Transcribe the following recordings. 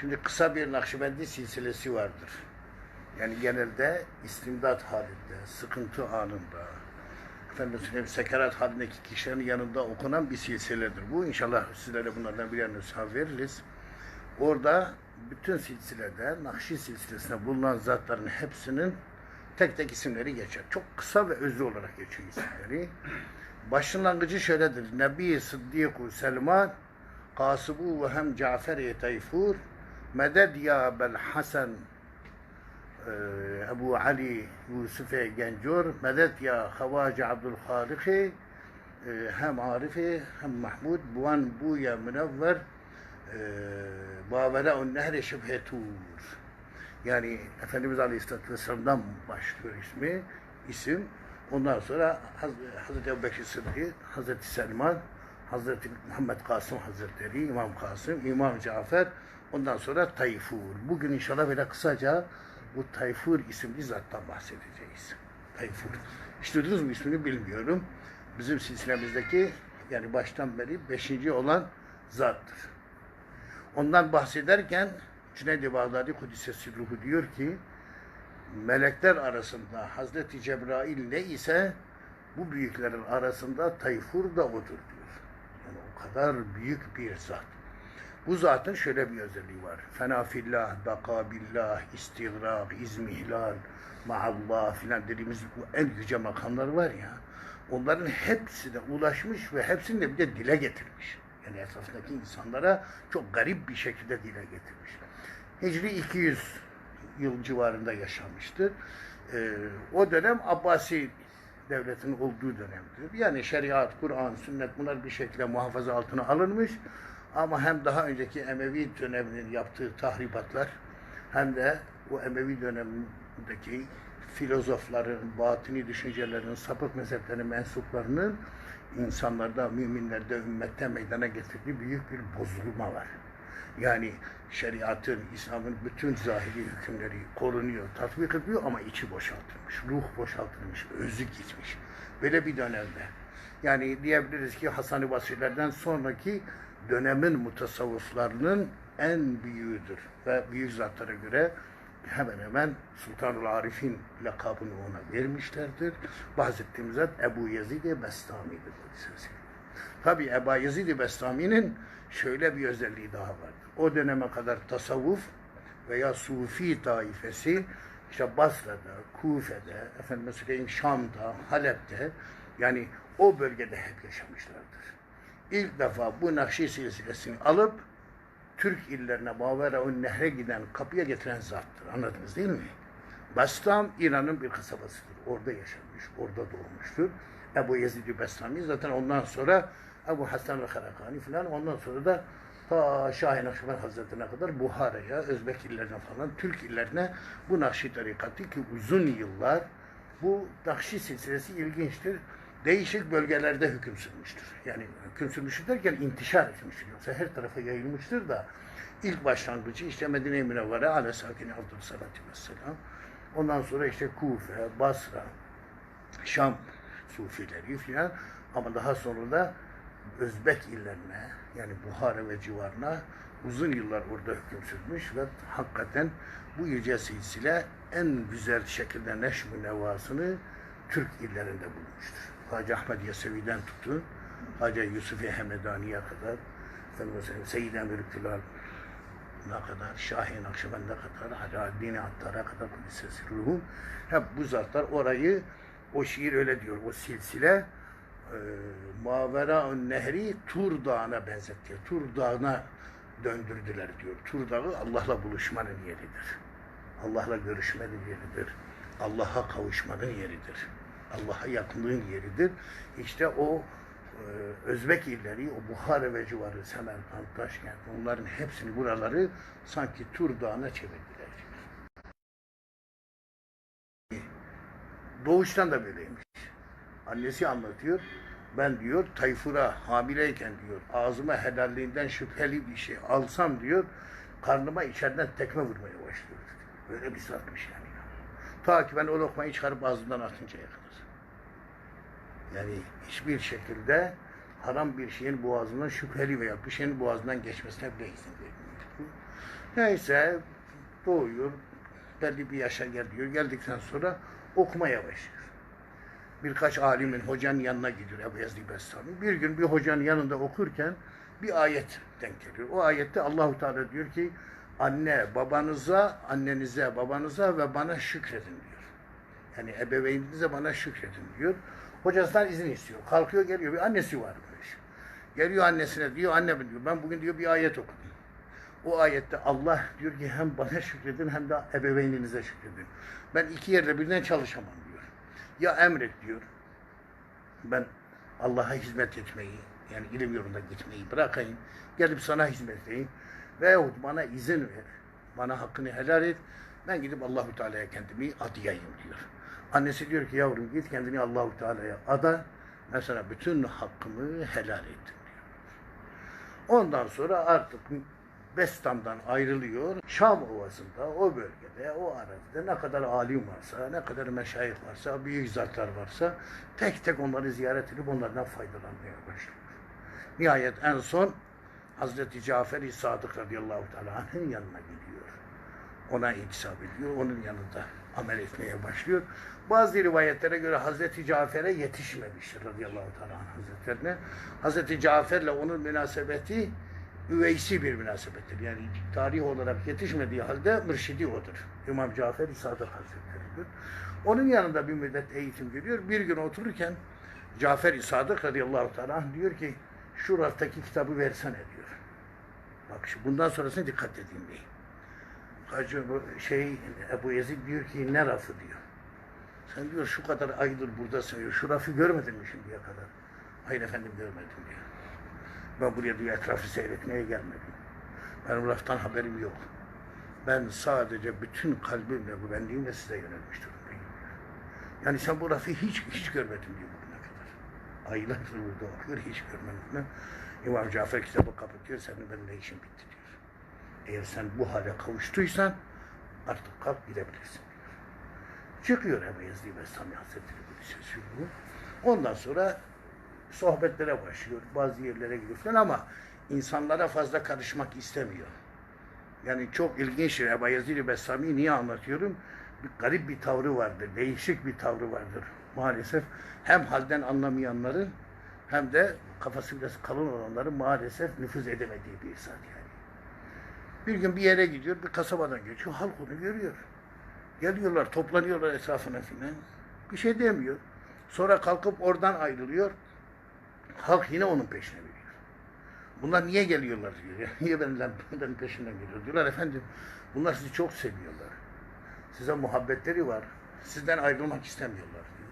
Şimdi kısa bir Nakşibendi silsilesi vardır. Yani genelde istimdat halinde, sıkıntı anında, efendim söyleyeyim, sekerat halindeki kişilerin yanında okunan bir silsiledir. Bu inşallah sizlere bunlardan birer nüsha veririz. Orada bütün silsilede, Nakşi silsilesinde bulunan zatların hepsinin tek tek isimleri geçer. Çok kısa ve özlü olarak geçiyor isimleri. Başlangıcı şöyledir. Nebi Sıddiku Selman, Kasıbu ve hem Cafer-i Tayfur, Meded ya Bel Hasan Ebu Ali Yusuf-e Gencur, Medet ya Havaci Abdülhaliki, hem Arifi hem Mahmud, Buan Buya Münevver, e, Bavera Nehri Şüphetur. Yani Efendimiz Aleyhisselatü Vesselam'dan başlıyor ismi, isim. Ondan sonra Haz- Hazreti Ebu Bekir Sıddık, Hazreti Selman, Hazreti Muhammed Kasım Hazretleri, İmam Kasım, İmam Cafer, ondan sonra Tayfur. Bugün inşallah böyle kısaca bu Tayfur isimli zattan bahsedeceğiz. Tayfur. Hiç duydunuz ismini bilmiyorum. Bizim silsilemizdeki yani baştan beri beşinci olan zattır. Ondan bahsederken Cüneyd-i Bağdadi Kudüs'e ruhu diyor ki melekler arasında Hazreti Cebrail ne ise bu büyüklerin arasında Tayfur da odur diyor. Yani o kadar büyük bir zat. Bu zatın şöyle bir özelliği var. Fena fillah, baka billah, istigrak, izmihlal, maallah filan dediğimiz bu en yüce makamlar var ya. Onların hepsine ulaşmış ve hepsini de bir de dile getirmiş. Yani etrafındaki insanlara çok garip bir şekilde dile getirmiş. Hicri 200 yıl civarında yaşamıştır. Ee, o dönem Abbasi devletinin olduğu dönemdir. Yani şeriat, Kur'an, sünnet bunlar bir şekilde muhafaza altına alınmış. Ama hem daha önceki Emevi döneminin yaptığı tahribatlar hem de o Emevi dönemindeki filozofların, batini düşüncelerin, sapık mezheplerinin mensuplarının insanlarda, müminlerde, ümmette meydana getirdiği büyük bir bozulma var. Yani şeriatın, İslam'ın bütün zahiri hükümleri korunuyor, tatbik ediliyor ama içi boşaltılmış, ruh boşaltılmış, özü gitmiş. Böyle bir dönemde. Yani diyebiliriz ki Hasan-ı Basri'lerden sonraki dönemin mutasavvıflarının en büyüğüdür. Ve büyük zatlara göre hemen hemen Sultanul Arif'in lakabını ona vermişlerdir. Bahsettiğimiz zat Ebu Yazid-i Bestami'dir. Tabi Ebu Yazid-i Bestami'nin şöyle bir özelliği daha vardır. O döneme kadar tasavvuf veya Sufi taifesi işte Basra'da, Kufe'de, efendim söyleyeyim Şam'da, Halep'te yani o bölgede hep yaşamışlardır. İlk defa bu Nakşi silsilesini alıp Türk illerine Mavera-ün Nehre giden kapıya getiren zattır. Anladınız değil mi? Bastam İran'ın bir kasabasıdır. Orada yaşamış, orada doğmuştur. Ebu Yezid-i Bestami zaten ondan sonra Ebu Hasan ve Karakani falan ondan sonra da ta Şahin Akşemen Hazretleri'ne kadar Buhara'ya, Özbek illerine falan, Türk illerine bu Nakşi tarikatı ki uzun yıllar bu Nakşi silsilesi ilginçtir. Değişik bölgelerde hüküm sürmüştür. Yani hüküm sürmüştür derken intişar etmiştir. Yoksa her tarafa yayılmıştır da ilk başlangıcı işte Medine-i Münevvere ale sakine Abdülsalatü vesselam. Ondan sonra işte Kufe, Basra, Şam Sufileri filan ama daha sonra da Özbek illerine yani Buhara ve civarına uzun yıllar orada hüküm sürmüş ve hakikaten bu yüce silsile en güzel şekilde neşm-i nevasını Türk illerinde bulmuştur. Hacı Ahmed Yesevi'den tutun, Hacı Yusuf-i Hemedani'ye kadar, efendim, Seyyid Emir Külal ne kadar, Şahin Akşeben'de kadar, Hacı Adini Attar'a kadar Kudüs'e ruhum. Hep bu zatlar orayı, o şiir öyle diyor, o silsile e, Mavera Nehri Tur Dağı'na benzetiyor. Tur Dağı'na döndürdüler diyor. Tur Dağı Allah'la buluşmanın yeridir. Allah'la görüşmenin yeridir. Allah'a kavuşmanın yeridir. Allah'a yakınlığın yeridir. İşte o e, Özbek illeri, o Buhara ve civarı, Semerkant, Taşkent, onların hepsini buraları sanki Tur Dağı'na çevirdiler. Doğuştan da böyleymiş. Annesi anlatıyor. Ben diyor Tayfur'a hamileyken diyor ağzıma helalliğinden şüpheli bir şey alsam diyor karnıma içeriden tekme vurmaya başlıyor. Böyle bir zatmış yani. Ta ki ben o lokmayı çıkarıp ağzımdan atıncaya kadar. Yani hiçbir şekilde haram bir şeyin boğazından şüpheli veya bir şeyin boğazından geçmesine bile izin vermiyor. Neyse doğuyor. Belli bir yaşa geliyor. Geldikten sonra okumaya başlıyor. Birkaç alimin hocanın yanına gidiyor Ebu Yazid Bestami. Bir gün bir hocanın yanında okurken bir ayet denk geliyor. O ayette Allahu Teala diyor ki anne babanıza, annenize, babanıza ve bana şükredin diyor. Yani ebeveyninize bana şükredin diyor. Hocasından izin istiyor. Kalkıyor geliyor. Bir annesi varmış. Geliyor annesine diyor anne diyor ben bugün diyor bir ayet okudum. O ayette Allah diyor ki hem bana şükredin hem de ebeveyninize şükredin. Ben iki yerde birden çalışamam diyor. Ya emret diyor. Ben Allah'a hizmet etmeyi yani ilim yolunda gitmeyi bırakayım. Gelip sana hizmet edeyim. Veyahut bana izin ver. Bana hakkını helal et. Ben gidip Allahu Teala'ya kendimi adayayım diyor. Annesi diyor ki yavrum git kendini Allahu Teala'ya ada. Sana bütün hakkımı helal ettim diyor. Ondan sonra artık Bestam'dan ayrılıyor. Şam Ovası'nda, o bölgede, o arazide ne kadar alim varsa, ne kadar meşayih varsa, büyük zatlar varsa tek tek onları ziyaret edip onlardan faydalanmaya başlıyor. Nihayet en son Hazreti Cafer-i Sadık radıyallahu teala anh'ın yanına gidiyor. Ona intisap ediyor, onun yanında amel etmeye başlıyor. Bazı rivayetlere göre Hazreti Cafer'e yetişmemiştir radıyallahu teala hazretlerine. Hazreti Cafer'le onun münasebeti üveysi bir münasebettir. Yani tarih olarak yetişmediği halde mürşidi odur. İmam Cafer-i Sadık Hazretleri'dir. Onun yanında bir müddet eğitim görüyor. Bir gün otururken Cafer-i Sadık radıyallahu teala diyor ki şu raftaki kitabı versene diyor. Bak bundan sonrasına dikkat edin diye. Hacı bu şey Ebu Yazid diyor ki ne rafı diyor. Sen diyor şu kadar aydır buradasın diyor. Şu rafı görmedin mi şimdiye kadar? Hayır efendim görmedim diyor. Ben buraya diyor etrafı seyretmeye gelmedim. Benim raftan haberim yok. Ben sadece bütün kalbimle, güvenliğimle size yönelmiş durumdayım. Yani sen bu rafı hiç hiç görmedin diyor bugüne kadar. Aylardır burada okuyor, hiç görmedim. İmam Cafer kitabı kapatıyor, senin benimle işin bitti diyor. Eğer sen bu hale kavuştuysan artık kalk gidebilirsin. Çıkıyor Ebu Yazdi Bestami Hazretleri bir söz bu. Ondan sonra sohbetlere başlıyor. Bazı yerlere gidiyor falan ama insanlara fazla karışmak istemiyor. Yani çok ilginçtir. Ebu Yazid-i Bestami niye anlatıyorum? Bir garip bir tavrı vardır. Değişik bir tavrı vardır. Maalesef hem halden anlamayanların hem de kafası biraz kalın olanların maalesef nüfuz edemediği bir insan yani. Bir gün bir yere gidiyor, bir kasabadan geçiyor, halk onu görüyor. Geliyorlar, toplanıyorlar etrafına filan. Bir şey demiyor. Sonra kalkıp oradan ayrılıyor. Halk yine onun peşine veriyor. Bunlar niye geliyorlar diyor. Niye benden, benden peşinden geliyor diyorlar. Efendim bunlar sizi çok seviyorlar. Size muhabbetleri var. Sizden ayrılmak istemiyorlar diyor.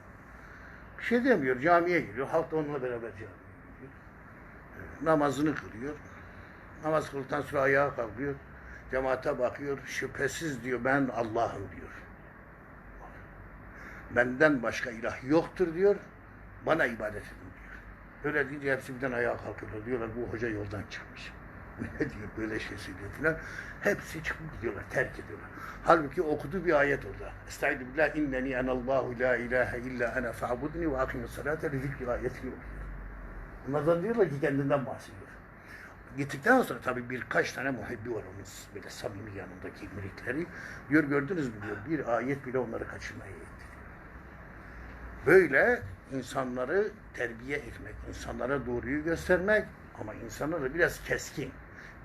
Bir şey demiyor. Camiye giriyor. Halk da onunla beraber camiye gidiyor. Namazını kılıyor. Namaz kıldıktan sonra ayağa kalkıyor. Cemaate bakıyor. Şüphesiz diyor ben Allah'ım diyor. Benden başka ilah yoktur diyor. Bana ibadet edin diyor. Öyle deyince hepsi birden ayağa kalkıyorlar. Diyorlar bu hoca yoldan çıkmış. ne diyor böyle şey söylüyor filan. Hepsi çıkıp gidiyorlar, terk ediyorlar. Halbuki okuduğu bir ayet orada. Estaizu billah inneni enallahu la ilahe illa ene fa'budni ve akimus salate li zikri ayetini okuyor. Bunlardan diyorlar ki kendinden bahsediyor. Gittikten sonra tabii birkaç tane muhibbi var onun böyle samimi yanındaki müritleri. Diyor gördünüz mü diyor bir ayet bile onları kaçırmaya yetti. Böyle insanları terbiye etmek, insanlara doğruyu göstermek ama insanlara biraz keskin,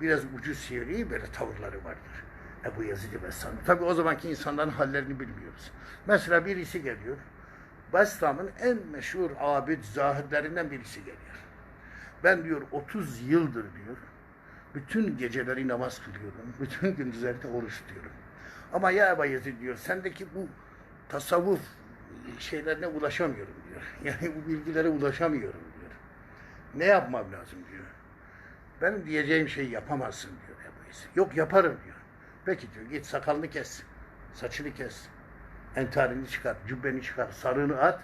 biraz ucu sivri böyle tavırları vardır. Ebu Yazid-i Bestami. Tabii o zamanki insanların hallerini bilmiyoruz. Mesela birisi geliyor, Bestam'ın en meşhur abid zahidlerinden birisi geliyor. Ben diyor 30 yıldır diyor, bütün geceleri namaz kılıyorum, bütün gündüzleri de oruç tutuyorum. Ama ya Ebu Yazid diyor, sendeki bu tasavvuf şeylerine ulaşamıyorum diyor. Yani bu bilgilere ulaşamıyorum diyor. Ne yapmam lazım diyor. Benim diyeceğim şeyi yapamazsın diyor Ebu Yazid. Yok yaparım diyor. Peki diyor git sakalını kes, saçını kes, entarini çıkar, cübbeni çıkar, sarığını at,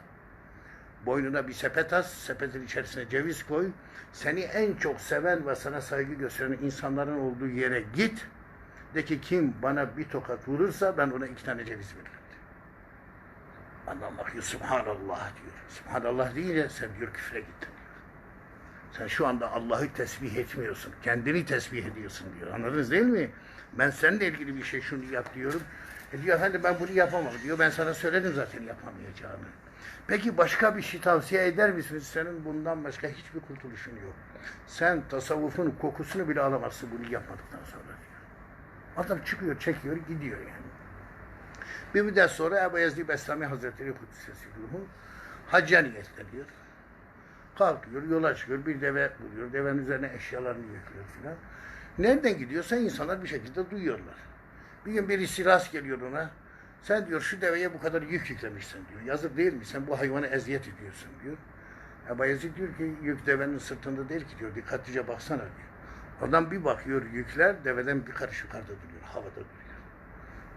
boynuna bir sepet as, sepetin içerisine ceviz koy, seni en çok seven ve sana saygı gösteren insanların olduğu yere git, de ki kim bana bir tokat vurursa ben ona iki tane ceviz veririm. Adam bakıyor Subhanallah diyor. Subhanallah deyince sen diyor küfre gittin. Sen şu anda Allah'ı tesbih etmiyorsun. Kendini tesbih ediyorsun diyor. Anladınız değil mi? Ben seninle ilgili bir şey şunu yap diyorum. E diyor efendim ben bunu yapamam diyor. Ben sana söyledim zaten yapamayacağını. Peki başka bir şey tavsiye eder misiniz? Senin bundan başka hiçbir kurtuluşun yok. Sen tasavvufun kokusunu bile alamazsın bunu yapmadıktan sonra. Adam çıkıyor, çekiyor, gidiyor yani. Bir müddet sonra Ebu Yazid Bestami Hazretleri Kudüs'esi ruhu hacca niyetleniyor. Kalkıyor, yola çıkıyor, bir deve buluyor, devenin üzerine eşyalarını yüklüyor filan. Nereden gidiyorsa insanlar bir şekilde duyuyorlar. Bir gün birisi rast geliyor ona. Sen diyor şu deveye bu kadar yük yüklemişsin diyor. Yazık değil mi? Sen bu hayvana eziyet ediyorsun diyor. Ebu Yazid diyor ki yük devenin sırtında değil ki diyor. Dikkatlice baksana diyor. Adam bir bakıyor yükler deveden bir karış yukarıda duruyor. Havada duruyor.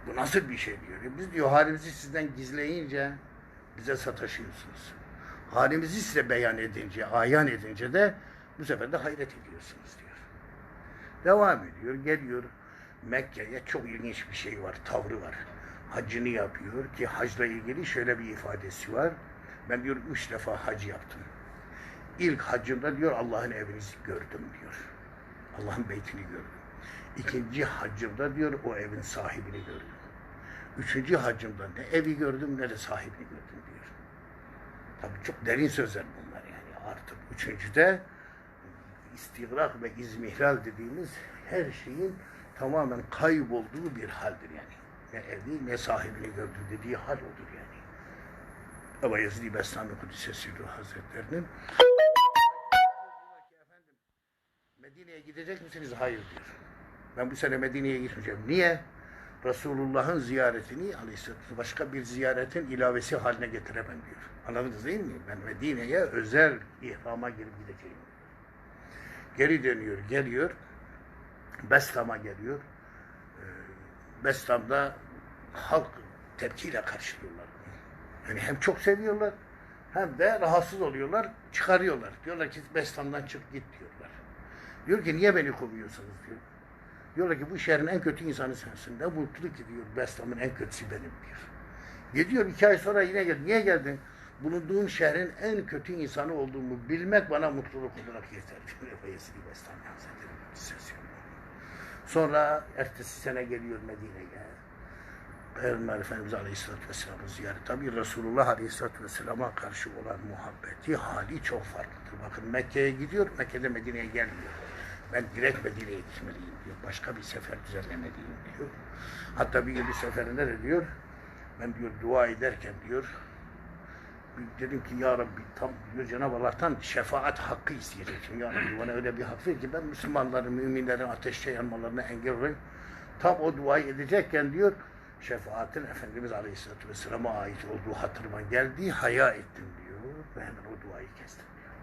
Bu nasıl bir şey diyor. E Biz diyor halimizi sizden gizleyince bize sataşıyorsunuz. Halimizi size beyan edince, ayan edince de bu sefer de hayret ediyorsunuz diyor. Devam ediyor, geliyor Mekke'ye çok ilginç bir şey var, tavrı var. Hacını yapıyor ki hacla ilgili şöyle bir ifadesi var. Ben diyor üç defa hac yaptım. İlk hacımda diyor Allah'ın evini gördüm diyor. Allah'ın beytini gördüm. İkinci hacımda diyor o evin sahibini gördüm. Üçüncü hacımda ne evi gördüm ne de sahibini gördüm diyor. Tabii çok derin sözler bunlar yani artık. Üçüncüde istigrak ve izmihlal dediğimiz her şeyin tamamen kaybolduğu bir haldir yani. Ne evi ne sahibini gördüm dediği hal odur yani. Ama Yazid-i Bestami Kudüs'e Hazretlerinin Medine'ye gidecek misiniz? Hayır diyor. Ben bu sene Medine'ye gitmeyeceğim. Niye? Resulullah'ın ziyaretini aleyhisselatü başka bir ziyaretin ilavesi haline getiremem diyor. Anladınız değil mi? Ben Medine'ye özel ihrama girip gideceğim. Geri dönüyor, geliyor. Bestam'a geliyor. Bestam'da halk tepkiyle karşılıyorlar. Yani hem çok seviyorlar hem de rahatsız oluyorlar, çıkarıyorlar. Diyorlar ki Bestam'dan çık git diyorlar. Diyor ki niye beni kovuyorsunuz diyor. Diyorlar ki bu şehrin en kötü insanı sensin. Ne mutlu ki diyor Bestam'ın en kötüsü benim diyor. Gidiyor iki ay sonra yine gel. Niye geldin? Bulunduğun şehrin en kötü insanı olduğumu bilmek bana mutluluk olarak yeter. diyor Efendisi Bestam Hazretleri Kudüs'e Sonra ertesi sene geliyor Medine'ye. Peygamber Efendimiz Aleyhisselatü Vesselam'ı ziyaret. Tabi Resulullah Aleyhisselatü Vesselam'a karşı olan muhabbeti hali çok farklıdır. Bakın Mekke'ye gidiyor, Mekke'de Medine'ye gelmiyor. Ben direkt Medine'ye gitmeliyim diyor. Başka bir sefer düzenlemeliyim diyor. Hatta bir gün bir seferinde de diyor, ben diyor dua ederken diyor, dedim ki ya Rabbi tam Cenab-ı Allah'tan şefaat hakkı isteyecektim. Ya Rabbi bana öyle bir hak ver ki ben Müslümanların, müminlerin ateşte yanmalarına engel olayım. Tam o duayı edecekken diyor, şefaatin Efendimiz Aleyhisselatü Vesselam'a ait olduğu hatırıma geldi, haya ettim diyor ve hemen o duayı kestim diyor.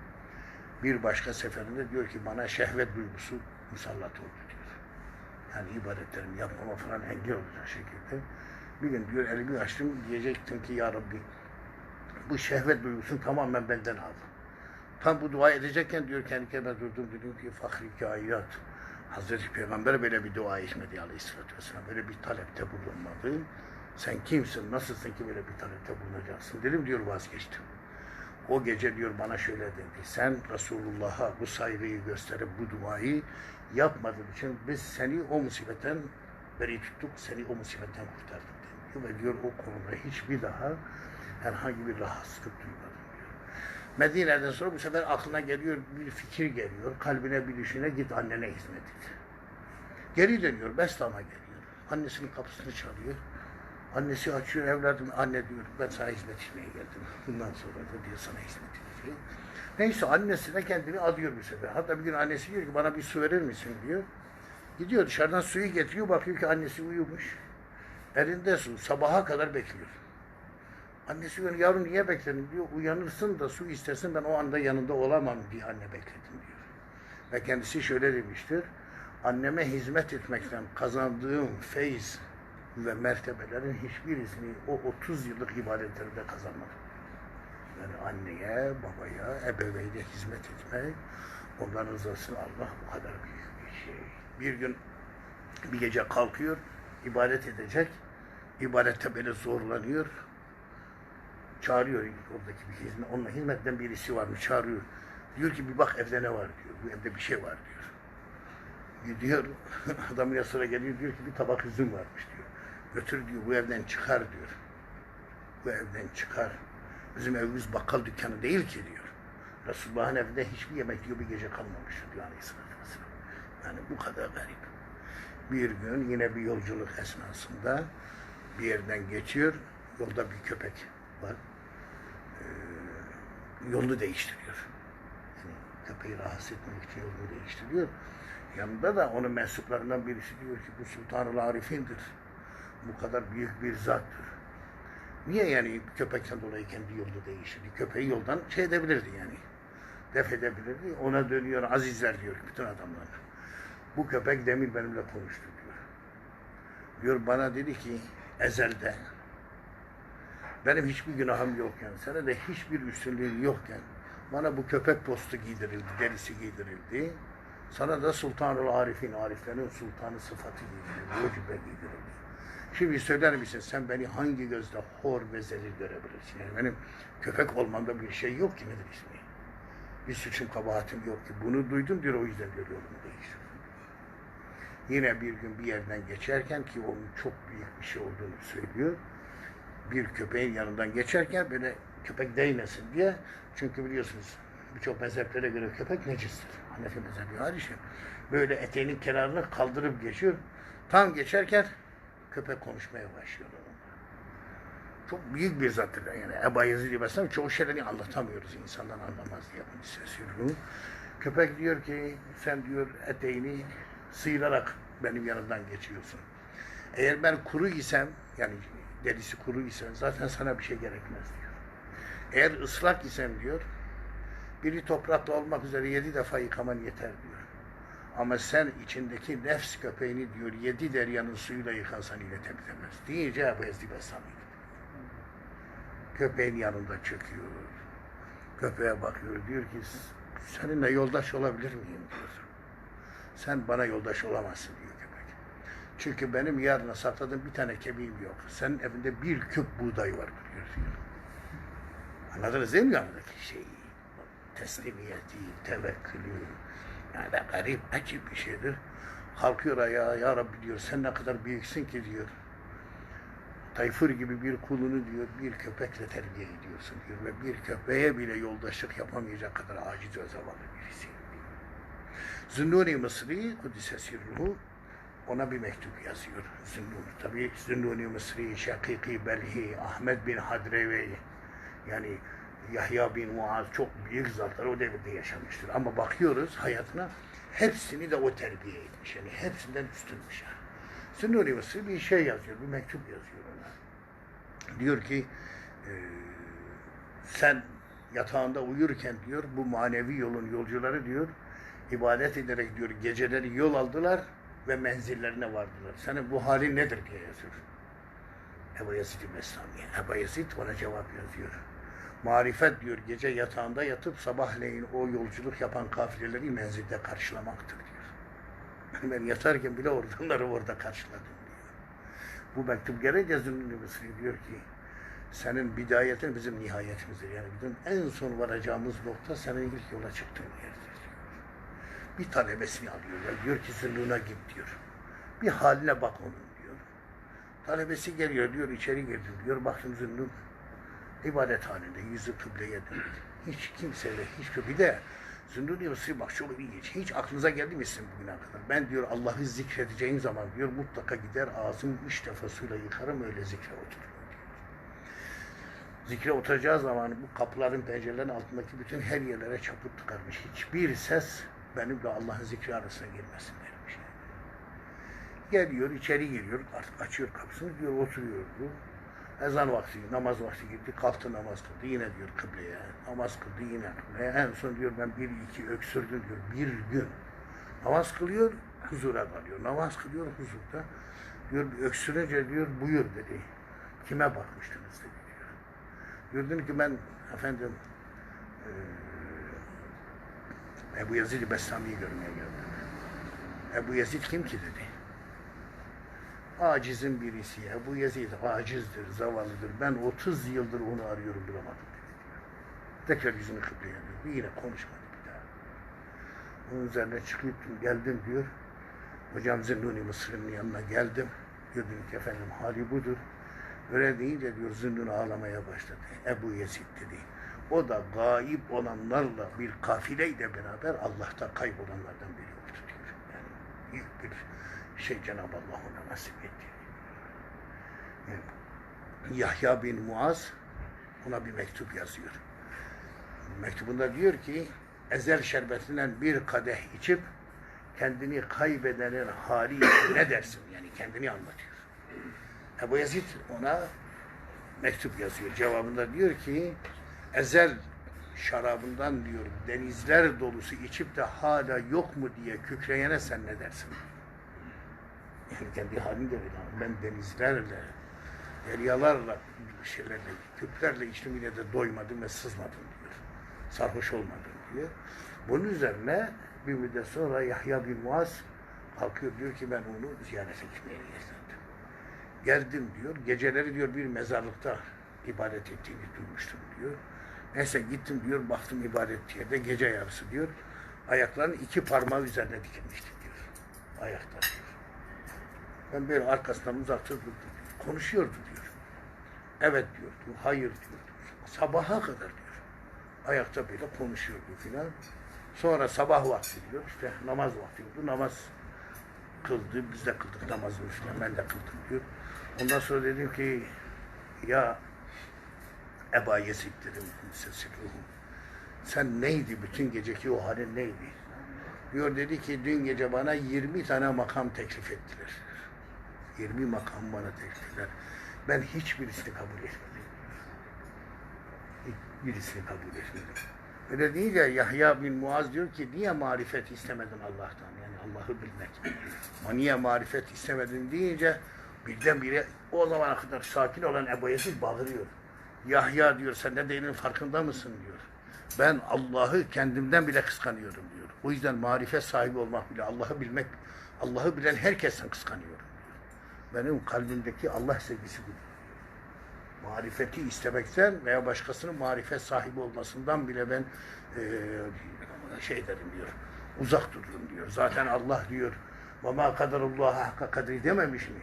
Bir başka seferinde diyor ki bana şehvet duygusu musallat oldu diyor. Yani ibadetlerimi yapmama falan engel olacak şekilde. Bir gün diyor elimi açtım diyecektim ki ya Rabbi bu şehvet duygusunu tamamen benden al. Tam bu dua edecekken diyor kendi kendime durdum dedim ki fakri kainat. Hazreti Peygamber böyle bir dua etmedi aleyhissalatü vesselam. Böyle bir talepte bulunmadı. Sen kimsin, nasılsın ki böyle bir talepte bulunacaksın dedim diyor vazgeçtim. O gece diyor bana şöyle dedi. Sen Resulullah'a bu saygıyı gösterip bu duayı yapmadığın için biz seni o musibetten beri tuttuk, seni o musibetten kurtardık dedi. Ve diyor o konuda hiçbir daha herhangi bir rahatsızlık duymadım. Medine'den sonra bu sefer aklına geliyor bir fikir geliyor. Kalbine bir düşüne git annene hizmet et. Geri dönüyor, Bestam'a geliyor. Annesinin kapısını çalıyor. Annesi açıyor, evladım anne diyor ben sana hizmet etmeye geldim. Bundan sonra da diyor sana hizmet edeceğim. Neyse annesi de kendini adıyor bu sefer. Hatta bir gün annesi diyor ki bana bir su verir misin diyor. Gidiyor dışarıdan suyu getiriyor bakıyor ki annesi uyumuş. Elinde su sabaha kadar bekliyor. Annesi diyor yavrum niye bekledin diyor. Uyanırsın da su istersin ben o anda yanında olamam diye anne bekledim diyor. Ve kendisi şöyle demiştir. Anneme hizmet etmekten kazandığım feyiz ve mertebelerin hiçbirisini o 30 yıllık ibadetlerinde kazanmadım. Yani anneye, babaya, ebeveyne hizmet etmek, onların rızasını Allah bu kadar büyük bir şey. Bir gün bir gece kalkıyor, ibadet edecek. İbadette böyle zorlanıyor. Çağırıyor oradaki bir hizmet. Onunla hizmetten birisi varmış çağırıyor. Diyor ki bir bak evde ne var diyor. Bu evde bir şey var diyor. Gidiyor adamın yanına geliyor diyor ki bir tabak üzüm varmış diyor. Götür diyor bu evden çıkar diyor. Bu evden çıkar. Bizim evimiz bakkal dükkanı değil ki diyor. Resulullah'ın evinde hiçbir yemek diyor bir gece kalmamış diyor aleyhissalatü vesselam. Yani bu kadar garip. Bir gün yine bir yolculuk esnasında bir yerden geçiyor. Yolda bir köpek var. Yolunu değiştiriyor. Yani köpeği rahatsız etmek için yolunu değiştiriyor. Yanında da onun mensuplarından birisi diyor ki bu Sultan-ı Arif'indir. Bu kadar büyük bir zattır. Niye yani köpekten dolayı kendi yolunu değiştirdi? Köpeği yoldan şey edebilirdi yani. Def edebilirdi. Ona dönüyor azizler diyor bütün adamlar. Bu köpek demin benimle konuştu diyor. Diyor bana dedi ki ezelde benim hiçbir günahım yokken, sana da hiçbir üstünlüğün yokken bana bu köpek postu giydirildi, derisi giydirildi. Sana da Sultanul Arif'in, Ariflerin sultanı sıfatı giydirildi, o cübbe giydirildi. Şimdi söyler misin sen beni hangi gözle hor ve zelil görebilirsin? Yani benim köpek olmamda bir şey yok ki nedir ismi? Bir suçum kabahatim yok ki. Bunu duydum diyor o yüzden yolumu değiştirdim. Yine bir gün bir yerden geçerken ki onun çok büyük bir şey olduğunu söylüyor. Bir köpeğin yanından geçerken böyle köpek değmesin diye. Çünkü biliyorsunuz birçok mezheplere göre köpek necistir. Hanefi mezhebi hariç. Böyle eteğinin kenarını kaldırıp geçiyor. Tam geçerken köpek konuşmaya başlıyor. Çok büyük bir zattır. Yani Ebu Yazid Besam çoğu şeyleri anlatamıyoruz. insanlar anlamaz diye bunu söylüyorum. Köpek diyor ki sen diyor eteğini sıyırarak benim yanımdan geçiyorsun. Eğer ben kuru isem yani derisi kuru isem zaten sana bir şey gerekmez diyor. Eğer ıslak isem diyor biri toprakla olmak üzere yedi defa yıkaman yeter diyor. Ama sen içindeki nefs köpeğini diyor yedi deryanın suyuyla yıkansan iletemez. Deyince Ebu Ezdi Bestami. Köpeğin yanında çöküyor. Köpeğe bakıyor. Diyor ki seninle yoldaş olabilir miyim diyor. Sen bana yoldaş olamazsın diyor. Çünkü benim yarına sakladığım bir tane kemiğim yok. Senin evinde bir küp buğday var diyor. Anladınız değil mi yanındaki şeyi? Teslimiyeti, tevekkülü, yani garip, acip bir şeydir. Kalkıyor ayağa, ya Rabbi diyor, sen ne kadar büyüksün ki diyor. Tayfur gibi bir kulunu diyor, bir köpekle terbiye ediyorsun diyor. Ve bir köpeğe bile yoldaşlık yapamayacak kadar aciz ve zavallı birisi. Zünnuni Mısri, Kudüs'e sirruhu, ona bir mektup yazıyor. Zünnuni, tabi Zünnuni Mısri, Şakiki Belhi, Ahmet bin Hadrevi, yani Yahya bin Muaz çok büyük zatlar o devirde yaşamıştır. Ama bakıyoruz hayatına hepsini de o terbiye etmiş. Yani hepsinden üstünmüş. Yani. Sünnuni Mısır bir şey yazıyor, bir mektup yazıyor ona. Diyor ki e, sen yatağında uyurken diyor bu manevi yolun yolcuları diyor ibadet ederek diyor geceleri yol aldılar ve menzillerine vardılar. Senin bu halin nedir diye yazıyor. Ebu Yazid-i Bestami. Ebu Yazid bana cevap yazıyor. Marifet diyor gece yatağında yatıp sabahleyin o yolculuk yapan kafileleri menzilde karşılamaktır diyor. Ben yatarken bile oradanları orada karşıladım diyor. Bu mektup gelince Zünnü diyor ki senin bidayetin bizim nihayetimizdir. Yani bizim en son varacağımız nokta senin ilk yola çıktığın yerdir. Bir talebesini alıyor ve diyor ki Zünnü'ne git diyor. Bir haline bak onun diyor. Talebesi geliyor diyor içeri girdi diyor. Baktım Zünnü ibadet halinde yüzü kıbleye döndü. Hiç kimseyle hiç bir de Zündü Mısri bak çok ilginç. Hiç aklınıza geldi mi sizin bugüne kadar? Ben diyor Allah'ı zikredeceğim zaman diyor mutlaka gider ağzımı üç defa suyla yıkarım öyle zikre otururum diyor. Zikre oturacağı zaman bu kapıların pencerelerin altındaki bütün her yerlere çaput tıkarmış. Hiçbir ses benimle Allah'ın zikri arasına girmesin dermiş. Geliyor içeri giriyor artık açıyor kapısını diyor oturuyordu. Ezan vakti, namaz vakti gitti, kalktı namaz kıldı. Yine diyor kıbleye, namaz kıldı yine kıbleye. En son diyor ben bir iki öksürdüm diyor, bir gün. Namaz kılıyor, huzura kalıyor. Namaz kılıyor, huzurda. Diyor öksürünce diyor buyur dedi. Kime bakmıştınız dedi diyor. Diyor ki ben efendim eee Ebu Yazid-i görmeye geldim. Ebu Yazid kim ki dedi. Acizin birisi. Ebu Yazid acizdir, zavallıdır. Ben 30 yıldır onu arıyorum bulamadım dedi. Tekrar yüzünü kıbleye döndü. Yine konuşmadı bir Onun üzerine çıkıp geldim diyor. Hocam Zünnuni Mısır'ın yanına geldim. Dedim ki efendim hali budur. Öyle deyince diyor Zünnun ağlamaya başladı. Ebu Yezid dedi. O da gayip olanlarla bir kafileyle beraber Allah'ta kaybolanlardan biri oldu diyor. Yani büyük bir şey Cenab-ı Allah ona nasip etti. Yani Yahya bin Muaz ona bir mektup yazıyor. Mektubunda diyor ki ezel şerbetinden bir kadeh içip kendini kaybedenin hali ne dersin? Yani kendini anlatıyor. Ebu Yazid ona mektup yazıyor. Cevabında diyor ki ezel şarabından diyor denizler dolusu içip de hala yok mu diye kükreyene sen ne dersin? Yani kendi halinde öyle. Ben denizlerle, deryalarla, şeylerle, köplerle içtim yine de doymadım ve sızmadım diyor. Sarhoş olmadım diyor. Bunun üzerine bir müddet sonra Yahya bin Muaz kalkıyor diyor ki ben onu ziyarete gitmeye niyetlendim. Geldim diyor. Geceleri diyor bir mezarlıkta ibadet ettiğini duymuştum diyor. Neyse gittim diyor baktım ibadet yerde gece yarısı diyor. Ayaklarının iki parmağı üzerine dikilmişti diyor. Ayakta diyor. Ben böyle arkasından uzakta durdum. diyor. Konuşuyordu diyor. Evet diyor. Hayır diyor. Sabaha kadar diyor. Ayakta böyle konuşuyordu filan. Sonra sabah vakti diyor. işte namaz vakti oldu. Namaz kıldı. Biz de kıldık namazını filan. Ben de kıldım diyor. Ondan sonra dedim ki ya Eba Yezid dedim. Sen neydi bütün geceki o halin neydi? Diyor dedi ki dün gece bana 20 tane makam teklif ettiler. 20 makam bana teklif ettiler. Ben hiçbirisini kabul etmedim. Hiçbirisini kabul etmedim. Öyle deyince Yahya bin Muaz diyor ki niye marifet istemedin Allah'tan? Yani Allah'ı bilmek. Niye marifet istemedin deyince birdenbire o zamana kadar sakin olan Ebu Yezid bağırıyor. Yahya diyor sen ne değilin farkında mısın diyor. Ben Allah'ı kendimden bile kıskanıyorum diyor. O yüzden marifet sahibi olmak bile Allah'ı bilmek, Allah'ı bilen herkesten kıskanıyorum diyor. Benim kalbimdeki Allah sevgisi budur. Marifeti istemekten veya başkasının marifet sahibi olmasından bile ben e, şey derim diyor. Uzak dururum diyor. Zaten Allah diyor. Ve ma kadarullah hakka kadri dememiş mi?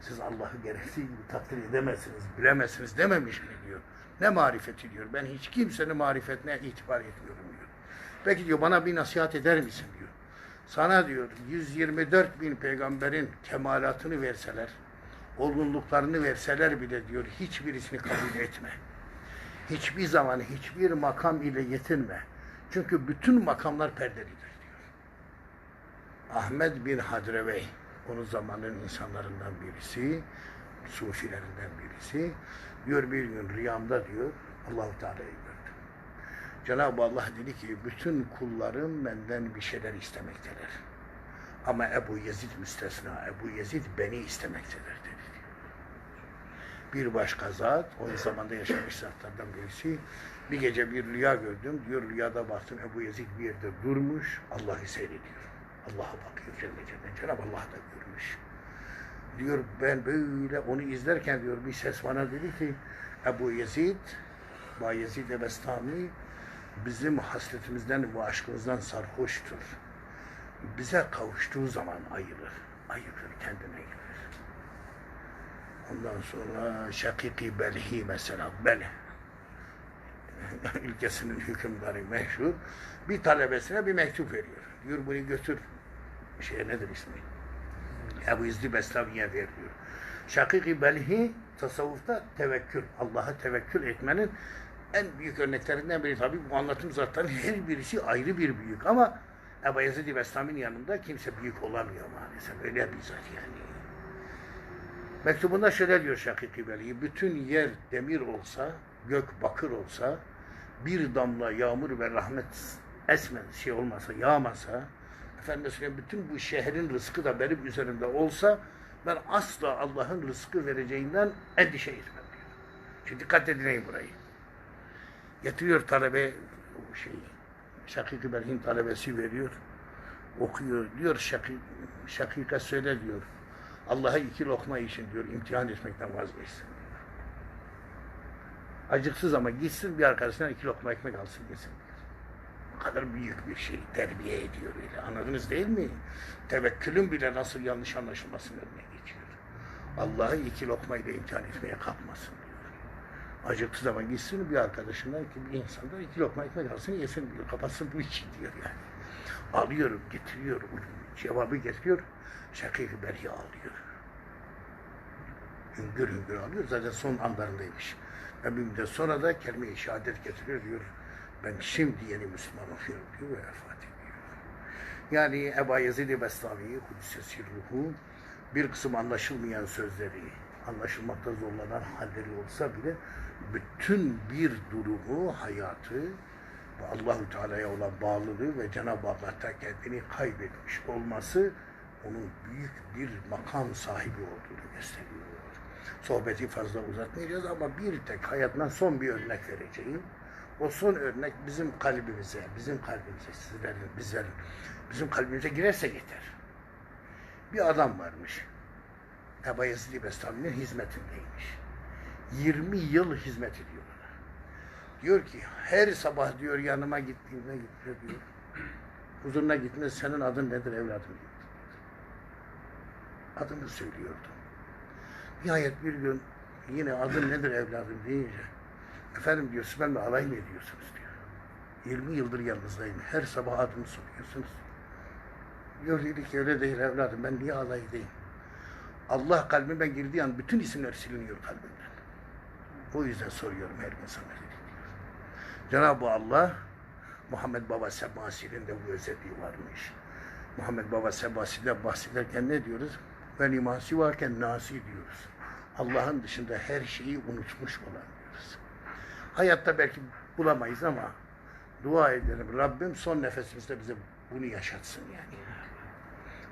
Siz Allah'ı gerektiği gibi takdir edemezsiniz, bilemezsiniz dememiş mi diyor. Ne marifeti diyor. Ben hiç kimsenin marifetine itibar etmiyorum diyor. Peki diyor bana bir nasihat eder misin diyor. Sana diyor 124 bin peygamberin kemalatını verseler, olgunluklarını verseler bile diyor hiçbirisini kabul etme. Hiçbir zaman hiçbir makam ile yetinme. Çünkü bütün makamlar perdelidir diyor. Ahmet bin Hadrevey, onun zamanın insanlarından birisi, sufilerinden birisi, diyor bir gün rüyamda diyor, Allahu Teala'yı gördüm. Cenab-ı Allah dedi ki, bütün kullarım benden bir şeyler istemekteler. Ama Ebu Yezid müstesna, Ebu Yezid beni istemektedir dedi. Bir başka zat, o zamanda yaşamış zatlardan birisi, bir gece bir rüya gördüm, diyor rüyada baktım Ebu Yezid bir yerde durmuş, Allah'ı seyrediyor. Allah'a bakıyor Celle Celle. Cenab-ı Allah da görmüş. Diyor ben böyle onu izlerken diyor bir ses bana dedi ki Ebu Yezid, Bayezid Bestami bizim hasretimizden ve aşkımızdan sarhoştur. Bize kavuştuğu zaman ayılır. Ayılır, kendine gelir. Ondan sonra Şakiki Belhi mesela, Belh ülkesinin hükümdarı meşhur bir talebesine bir mektup veriyor. Diyor bunu götür şeye nedir ismi? Ebu İzzi Bestavi'ye veriyor. Şakiki Belhi tasavvufta tevekkül, Allah'a tevekkül etmenin en büyük örneklerinden biri. Tabi bu anlatım zatların her birisi ayrı bir büyük ama Ebu Yazid-i Bestami'nin yanında kimse büyük olamıyor maalesef. Öyle bir zat yani. Mektubunda şöyle diyor Şakiki Belhi, bütün yer demir olsa, gök bakır olsa, bir damla yağmur ve rahmet esmen şey olmasa, yağmasa, efendim bütün bu şehrin rızkı da benim üzerimde olsa, ben asla Allah'ın rızkı vereceğinden endişe etmem diyor. Şimdi dikkat edin burayı. Getiriyor talebe o şeyi. Şakik-i Belhin talebesi veriyor. Okuyor. Diyor Şakik, Şakik'e söyle diyor. Allah'a iki lokma için diyor imtihan etmekten vazgeçsin. Acıksız ama gitsin bir arkadaşından iki lokma ekmek alsın yesin diyor. Kadar büyük bir şey terbiye ediyor öyle. Anladınız değil mi? Tevekkülün bile nasıl yanlış anlaşılmasının önüne geçiyor. Allah'ı iki lokmayla imtihan etmeye kalkmasın diyor. Acıktığı zaman gitsin bir arkadaşından ki bir insanda iki lokma ekmek alsın yesin diyor. Kapatsın bu işi diyor yani. Alıyorum, getiriyorum. Cevabı getiriyor. Şakîk-i Berhi ağlıyor. Hüngür hüngür ağlıyor. Zaten son anlarındaymış. Ve bir müddet sonra da kelime-i şehadet getiriyor diyor. Ben şimdi yeni Müslüman oluyorum diyor ve vefat ediyor. Yani Ebu Yazid-i Bestami, Kudüs'e sirruhu, bir kısım anlaşılmayan sözleri, anlaşılmakta zorlanan halleri olsa bile bütün bir durumu, hayatı ve Allahu Teala'ya olan bağlılığı ve Cenab-ı Allah'ta kendini kaybetmiş olması onun büyük bir makam sahibi olduğunu gösteriyor. Sohbeti fazla uzatmayacağız ama bir tek hayatından son bir örnek vereceğim. O son örnek bizim kalbimize, bizim kalbimize, sizlerin, bizlerin, bizim kalbimize girerse yeter. Bir adam varmış. Ebu Yazid-i Bestami'nin hizmetindeymiş. 20 yıl hizmet ediyor ona. Diyor ki her sabah diyor yanıma gittiğimde gidiyor diyor. Huzuruna gittiğinde senin adın nedir evladım diyor. Adını söylüyordu. Nihayet bir gün yine adın nedir evladım deyince efendim diyor siz benimle alay mı ediyorsunuz diyor. 20 yıldır yanınızdayım. Her sabah adımı soruyorsunuz. Diyor dedi ki öyle değil evladım ben niye alay edeyim? Allah kalbime girdiği an bütün isimler siliniyor kalbimden. O yüzden soruyorum her gün sana dedi. Cenab-ı Allah Muhammed Baba Sebasi'nin de bu özelliği varmış. Muhammed Baba Sebasi'den bahsederken ne diyoruz? Ve nimasi varken nasi diyoruz. Allah'ın dışında her şeyi unutmuş olan diyoruz. Hayatta belki bulamayız ama dua edelim. Rabbim son nefesimizde bize bunu yaşatsın yani.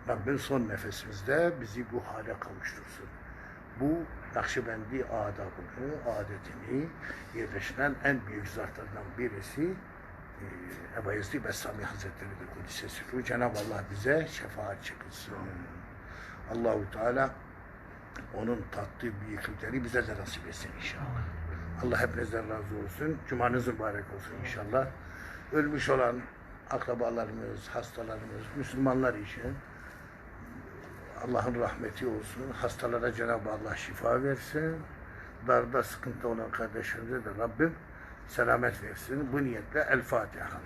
Rabbim son nefesimizde bizi bu hale kavuştursun. Bu Nakşibendi adabını, adetini yerleştiren en büyük zatlardan birisi e, Ebu Yazid Bestami Hazretleri'dir Kudüs'e sürü. Cenab-ı Allah bize şefaat çıkılsın. Allahu Teala onun tattığı büyüklükleri bize de nasip etsin inşallah. Allah hepinizden razı olsun. Cumanız mübarek olsun inşallah. Ölmüş olan akrabalarımız, hastalarımız, Müslümanlar için Allah'ın rahmeti olsun. Hastalara Cenab-ı Allah şifa versin. Darda sıkıntı olan kardeşlerimize de Rabbim selamet versin. Bu niyetle El Fatiha.